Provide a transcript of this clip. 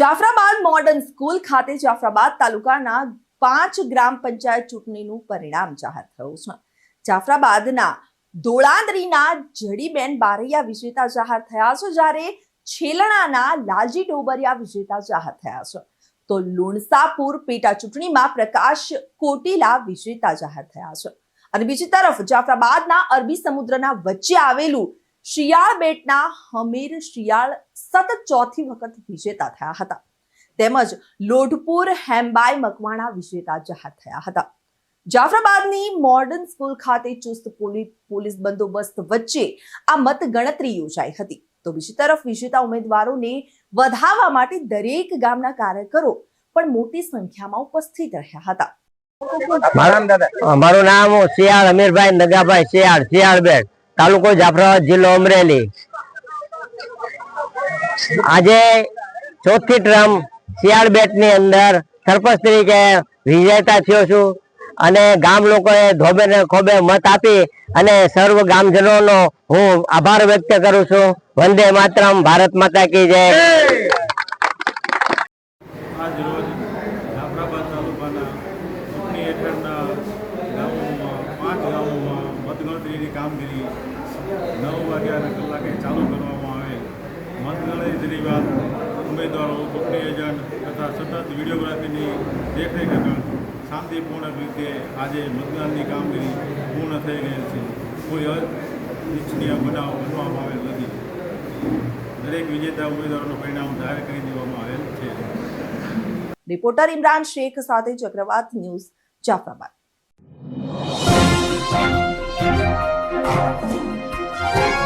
Jafrabad modern school ખાતે જાફરાબાદ તાલુકાના પાંચ ગ્રામ પંચાયત ચૂંટણીનું પરિણામ જાહેર થયું છે. જાફરાબાદના ધોળાંદરીના જડીબેન બારૈયા વિજેતા જાહેર થયા છે, જ્યારે છેલણાના લાલજી ડોબરિયા વિજેતા જાહેર થયા છે. તો લુણસાપુર પેટા ચૂંટણીમાં પ્રકાશ કોટીલા વિજેતા જાહેર થયા છે. અને બીજી તરફ જાફરાબાદના અરબી સમુદ્રના વચ્ચે આવેલું શિયાળ બેટના હમીર શિયાળ સતત ચોથી વખત વિજેતા થયા હતા. તેમજ લોઢપુર, હેમ્બાઈ, મકવાણા વિજેતા જાહેર થયા હતા. જાફરાબાદની મોર્ડન સ્કૂલ ખાતે ચુસ્ત પોલીસ બંદોબસ્ત વચ્ચે આ મતગણતરી યોજાઈ હતી. તો બીજી તરફ વિજેતા ઉમેદવારોને વધાવવા માટે દરેક ગામના કાર્યકરો પણ મોટી સંખ્યામાં ઉપસ્થિત રહ્યા હતા. મારું નામ શિયાળ, અમીરભાઈ, નગાભાઈ શિયાળ શિયાળ બેટ તાલુકો જાફરાબાદ જિલ્લો અમરેલી. આજે ચોથી ટ્રમ શિયાળ બેટની અંદર સરપંચ તરીકે વિજેતા થયો છું અને ગામ લોકોએ ધોબે ને ખોબે મત આપી અને સર્વ ગામજનોનો હું આભાર વ્યક્ત કરું છું. વંદે માતરમ, ભારત માતા કી જય. આજ રોજ જાફરાબાદ તાલુકાના હેઠળના ગામોમાં મતગણતરીની કામગીરી નવ વાગ્યાના કલાકે ચાલુ કરવામાં આવે. મતગણતરી બાદ ઉમેદવારો ચૂંટણી એજન્ટ તથા સતત વિડીયોગ્રાફીની દેખરેખ હેઠળ શાંતિપૂર્ણ રીતે આજે મતદાનની કામગીરી પૂર્ણ થઈ ગયેલ છે. કોઈ અનિચ્છનીય બનાવ બનવામાં આવેલ નથી. દરેક વિજેતા ઉમેદવારોનું પરિણામ જાહેર કરી દેવામાં આવેલ છે. રિપોર્ટર ઇમરાન શેખ સાથે ચક્રવાત ન્યૂઝ જાફરાબાદ. Thank you.